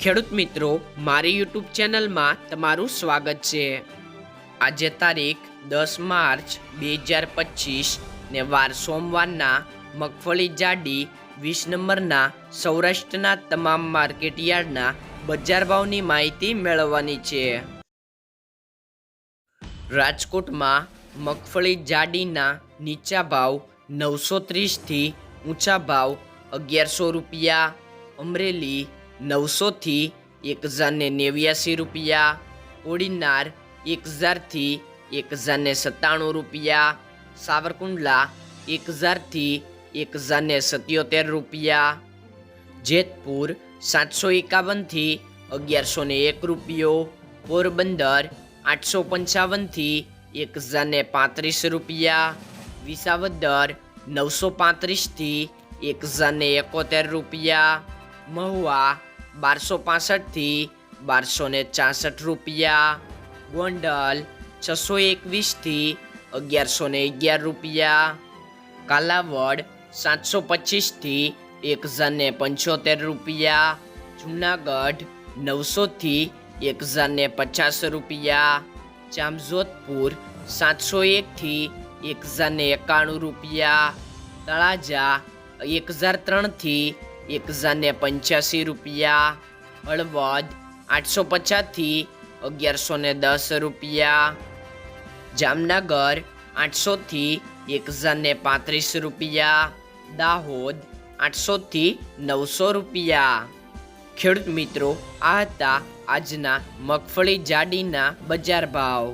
ખેડૂત મિત્રો, મારી યુટ્યુબ ચેનલમાં તમારું સ્વાગત છે. આજે તારીખ દસ માર્ચ બે હજાર પચીસ ને વાર સોમવારના મગફળી જાડી વીસ નંબરના સૌરાષ્ટ્રના તમામ માર્કેટ યાર્ડના બજાર ભાવની માહિતી મેળવવાની છે. રાજકોટમાં મગફળી જાડીના નીચા ભાવ નવસો ત્રીસથી ઊંચા ભાવ અગિયારસો રૂપિયા, અમરેલી નવસોથી એક હજારને નેવ્યાસી રૂપિયા. ઓડિનાર એક હજારથી એક હજારને સત્તાણું રૂપિયા. સાવરકુંડલા એક હજારથી એક હજારને સત્યોતેર રૂપિયા. જેતપુર સાતસો એકાવનથી અગિયારસો ને એક રૂપિયો. પોરબંદર આઠસો પંચાવનથી એક હજારને પાંત્રીસ રૂપિયા. વિસાવદર નવસો પાંત્રીસથી એક હજારને એકોતેર રૂપિયા. મહુવા બારસો પાસઠથી બારસો ને ચાસઠ રૂપિયા. ગોંડલ છસો એકવીસથી અગિયારસો ને અગિયાર રૂપિયા. કાલાવડ સાતસો પચીસથી એક હજાર ને પંચોતેર રૂપિયા. જુનાગઢ નવસોથી એક હજાર ને પચાસ રૂપિયા. જામજોધપુર સાતસો એકથી એક હજાર ને એકાણું રૂપિયા. તળાજા એક હજાર ત્રણથી એક હજાર ને પંચ્યાસી રૂપિયા, હળવદ આઠસો પચાસથી અગિયારસો ને દસ રૂપિયા, જામનગર આઠસોથી એક હજાર ને પાંત્રીસ રૂપિયા, દાહોદ આઠસોથી નવસો રૂપિયા. ખેડૂત મિત્રો, આ હતા આજના મગફળી જાડીના બજાર ભાવ.